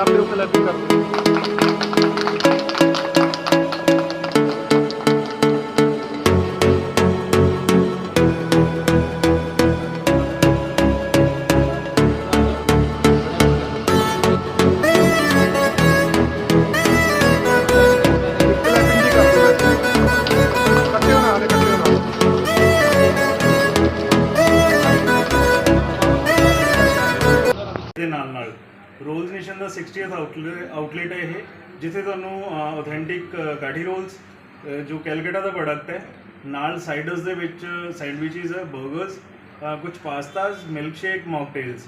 ਕਰ ਦਿਓ ਕਲੈਪਿੰਗ ਕਰ। ਦਿਓ clapping ਜੀ ਕਰ ਦਿਓ ਕੱਟਿਓ ਨਾ ਕੱਟਿਓ ਨਾ ਦੇ ਨਾਲ ਨਾਲ ਰੋਲਸ ਨੇਸ਼ਨ ਦਾ 60th ਆਊਟਲੈਟ ਆਊਟਲੈਟ ਹੈ ਇਹ, ਜਿੱਥੇ ਤੁਹਾਨੂੰ ਆਥੈਂਟਿਕ ਕਾਠੀ ਰੋਲਸ ਜੋ ਕੈਲਕਟਾ ਦਾ ਪ੍ਰੋਡਕਟ ਹੈ, ਨਾਲ ਸਾਈਡਰਸ ਦੇ ਵਿੱਚ ਸੈਂਡਵਿਚਸ ਹੈ 버ਗਰਸ ਕੁਝ ਪਾਸਤਾਸ ਮਿਲਕ ਸ਼ੇਕ ਮੌਕਟੇਲਸ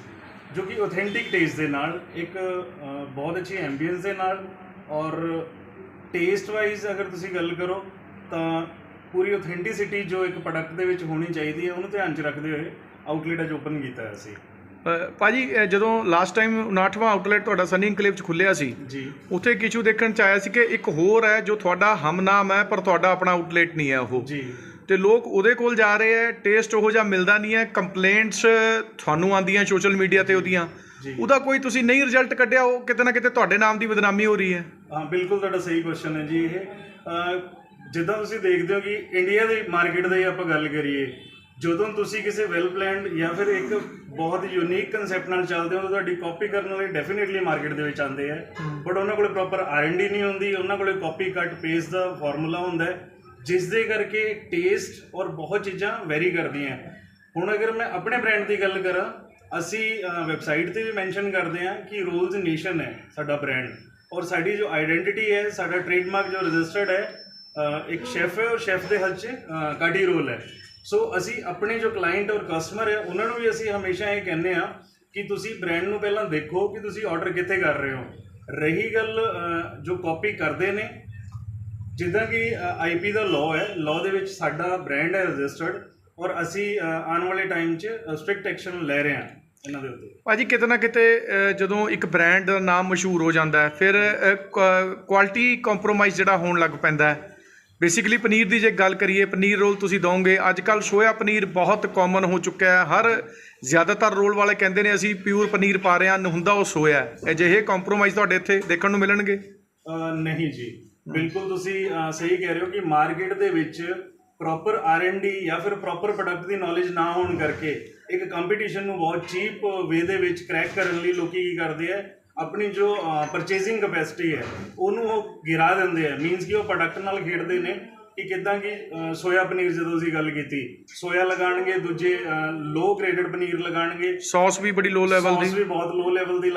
ਜੋ ਕਿ ਆਥੈਂਟਿਕ ਟੇਸਟ ਦੇ ਨਾਲ, ਇੱਕ ਬਹੁਤ ਅੱਛੀ ਐਂਬੀਐਂਸ ਦੇ ਨਾਲ ਔਰ ਟੇਸਟ ਵਾਈਜ਼ ਅਗਰ ਤੁਸੀਂ ਗੱਲ ਕਰੋ, ਤਾਂ ਪੂਰੀ ਆਥੈਂਟਿਸਿਟੀ ਜੋ ਇੱਕ ਪ੍ਰੋਡਕਟ ਦੇ ਵਿੱਚ ਹੋਣੀ ਚਾਹੀਦੀ ਹੈ, ਉਹਨੂੰ ਧਿਆਨ 'ਚ ਰੱਖਦੇ ਹੋਏ ਆਊਟਲੈਟ ਅੱਜ ਓਪਨ ਕੀਤਾ ਹੈ ਅਸੀਂ ਭਾਜੀ ਜਦੋਂ ਲਾਸਟ ਟਾਈਮ 59ਵਾਂ ਆਊਟਲੈਟ ਤੁਹਾਡਾ ਸਨੀ ਇਨਕਲੇਵ ਚ ਖੁੱਲਿਆ ਸੀ ਜੀ। ਉੱਥੇ ਕਿਛੂ ਦੇਖਣ ਚ ਆਇਆ ਸੀ ਕਿ ਇੱਕ ਹੋਰ ਹੈ ਜੋ ਤੁਹਾਡਾ ਹਮਨਾਮ ਹੈ ਪਰ ਤੁਹਾਡਾ ਆਪਣਾ ਆਊਟਲੈਟ ਨਹੀਂ ਹੈ ਉਹ। ਜੀ। ਤੇ ਲੋਕ ਉਹਦੇ ਕੋਲ ਜਾ ਰਹੇ ਹੈ ਟੇਸਟ ਉਹੋ ਜਿਹਾ ਮਿਲਦਾ ਨਹੀਂ ਹੈ ਕੰਪਲੇਂਟਸ ਤੁਹਾਨੂੰ ਆਉਂਦੀਆਂ ਸੋਸ਼ਲ ਮੀਡੀਆ ਤੇ ਉਹਦੀਆਂ। ਉਹਦਾ ਕੋਈ ਤੁਸੀਂ ਨਹੀਂ ਰਿਜ਼ਲਟ ਕੱਢਿਆ ਉਹ ਕਿਤੇ ਨਾ ਕਿਤੇ ਤੁਹਾਡੇ ਨਾਮ ਦੀ ਬਦਨਾਮੀ ਹੋ ਰਹੀ ਹੈ। ਹਾਂ ਬਿਲਕੁਲ ਤੁਹਾਡਾ ਸਹੀ ਕੁਐਸਚਨ ਹੈ ਜੀ ਇਹ। ਜਿੱਦਾਂ ਤੁਸੀਂ ਦੇਖਦੇ ਹੋ ਕਿ ਇੰਡੀਆ ਦੀ ਮਾਰਕੀਟ ਦੀ ਆਪਾਂ ਗੱਲ ਕਰੀਏ ਜਦੋਂ ਤੁਸੀਂ ਕਿਸੇ ਵੈਲ ਪਲਾਨਡ ਜਾਂ ਫਿਰ ਇੱਕ ਬਹੁਤ ਯੂਨੀਕ ਕਨਸੈਪਟ ਨਾਲ ਚੱਲਦੇ ਹੋ ਤੁਹਾਡੀ ਕਾਪੀ ਕਰਨ ਵਾਲੇ ਡੈਫੀਨਿਟਲੀ ਮਾਰਕੀਟ ਦੇ ਵਿੱਚ ਆਉਂਦੇ ਆ। ਬਟ ਉਹਨਾਂ ਕੋਲੇ ਪ੍ਰੋਪਰ ਆਰ&ਡੀ ਨਹੀਂ ਹੁੰਦੀ ਉਹਨਾਂ ਕੋਲੇ ਕਾਪੀ ਕੱਟ ਪੇਸਟ ਦਾ ਫਾਰਮੂਲਾ ਹੁੰਦਾ ਜਿਸ ਦੇ ਕਰਕੇ ਟੇਸਟ ਔਰ ਬਹੁਤ ਚੀਜ਼ਾਂ ਵੈਰੀ ਕਰਦੀਆਂ ਹੁਣ ਅਗਰ ਮੈਂ ਆਪਣੇ ਬ੍ਰਾਂਡ ਦੀ ਗੱਲ ਕਰਾਂ ਅਸੀਂ ਵੈਬਸਾਈਟ ਤੇ ਵੀ ਮੈਂਸ਼ਨ ਕਰਦੇ ਹਾਂ ਕਿ ਰੋਲਸ ਨੇਸ਼ਨ ਹੈ ਸਾਡਾ ਬ੍ਰਾਂਡ ਔਰ ਸਾਡੀ ਜੋ ਆਇਡੈਂਟੀਟੀ ਹੈ ਸਾਡਾ ਟ੍ਰੇਡਮਾਰਕ ਜੋ ਰਜਿਸਟਰਡ ਹੈ ਇੱਕ ਸ਼ੈਫ ਹੈ ਔਰ ਸ਼ੈਫ ਦੇ ਹੱਥ 'ਚ ਕਾਡੀ ਰੋਲ ਹੈ। ਸੋ ਅਸੀਂ ਆਪਣੇ ਜੋ ਕਲਾਇੰਟ ਔਰ ਕਸਟਮਰ ਹੈ ਉਹਨਾਂ ਨੂੰ ਵੀ ਅਸੀਂ ਹਮੇਸ਼ਾ ਇਹ ਕਹਿੰਦੇ ਆ ਕਿ ਤੁਸੀਂ ਬ੍ਰਾਂਡ ਨੂੰ ਪਹਿਲਾਂ ਦੇਖੋ ਕਿ ਤੁਸੀਂ ਆਰਡਰ ਕਿੱਥੇ ਕਰ ਰਹੇ ਹੋ। ਰਹੀ ਗੱਲ ਜੋ ਕਾਪੀ ਕਰਦੇ ਨੇ, ਜਿੱਦਾਂ ਕਿ ਆਈਪੀ ਦਾ ਲਾਅ ਹੈ ਲਾਅ ਦੇ ਵਿੱਚ ਸਾਡਾ ਬ੍ਰਾਂਡ ਹੈ ਰਜਿਸਟਰਡ ਔਰ ਅਸੀਂ ਆਉਣ ਵਾਲੇ ਟਾਈਮ 'ਚ ਸਟ੍ਰਿਕਟ ਐਕਸ਼ਨ ਲੈ ਰਹੇ ਹਾਂ ਇਹਨਾਂ ਦੇ ਉੱਤੇ। ਭਾਜੀ, ਕਿਤੇ ਨਾ ਕਿਤੇ ਜਦੋਂ ਇੱਕ ਬ੍ਰਾਂਡ ਦਾ ਨਾਮ ਮਸ਼ਹੂਰ ਹੋ ਜਾਂਦਾ ਹੈ, ਫਿਰ ਕੁਆਲਿਟੀ ਕੰਪਰੋਮਾਈਜ਼ ਜਿਹੜਾ ਹੋਣ ਲੱਗ ਪੈਂਦਾ ਹੈ। ਬੇਸਿਕਲੀ ਪਨੀਰ ਦੀ ਜੇ ਗੱਲ ਕਰੀਏ, ਪਨੀਰ ਰੋਲ ਤੁਸੀਂ ਦੋਗੇ ਅੱਜ ਕੱਲ ਸੋਇਆ ਪਨੀਰ ਬਹੁਤ ਕਾਮਨ ਹੋ ਚੁੱਕਿਆ ਹੈ। ਹਰ ਜ਼ਿਆਦਾਤਰ ਰੋਲ ਵਾਲੇ ਕਹਿੰਦੇ ਨੇ, ਅਸੀਂ ਪਿਓਰ ਪਨੀਰ ਪਾ ਰਹੇ ਹਾਂ ਹੁੰਦਾ ਉਹ ਸੋਇਆ ਅਜਿਹੇ ਕੰਪਰੋਮਾਈਜ਼ ਤੁਹਾਡੇ ਇੱਥੇ ਦੇਖਣ ਨੂੰ ਮਿਲਣਗੇ? ਨਹੀਂ ਜੀ। ਬਿਲਕੁਲ ਤੁਸੀਂ ਸਹੀ ਕਹਿ ਰਹੇ ਹੋ ਕਿ ਮਾਰਕੀਟ ਦੇ ਵਿੱਚ ਪ੍ਰੋਪਰ ਆਰ&ਡੀ ਜਾਂ ਫਿਰ ਪ੍ਰੋਪਰ ਪ੍ਰੋਡਕਟ ਦੀ ਨੌਲੇਜ ਨਾ ਹੋਣ ਕਰਕੇ ਇੱਕ ਕੰਪੀਟੀਸ਼ਨ ਨੂੰ ਬਹੁਤ ਚੀਪ ਵੇ ਦੇ ਵਿੱਚ ਕ੍ਰੈਕ ਕਰਨ ਲਈ ਲੋਕੀ ਕੀ ਕਰਦੇ ਆ ਆਪਣੀ ਜੋ ਪਰਚੇਸਿੰਗ ਕਪੈਸਿਟੀ ਹੈ ਉਹਨੂੰ ਉਹ ਗਿਰਾ ਦਿੰਦੇ ਆ। ਮੀਨਸ ਕਿ ਉਹ ਪ੍ਰੋਡਕਟ ਨਾਲ ਖੇਡਦੇ ਨੇ ਕਿ ਕਿਦਾਂ ਕਿ ਸੋਇਆ ਪਨੀਰ ਜਦੋਂ ਅਸੀਂ ਗੱਲ ਕੀਤੀ ਸੋਇਆ ਲਗਾਣਗੇ ਦੂਜੇ ਲੋ ਗ੍ਰੇਡਡ ਪਨੀਰ ਲਗਾਣਗੇ ਸੌਸ ਵੀ ਬੜੀ ਲੋ ਲੈਵਲ ਦੀ। ਸੌਸ ਵੀ ਬਹੁਤ ਲੋ ਲੈਵਲ ਦੀ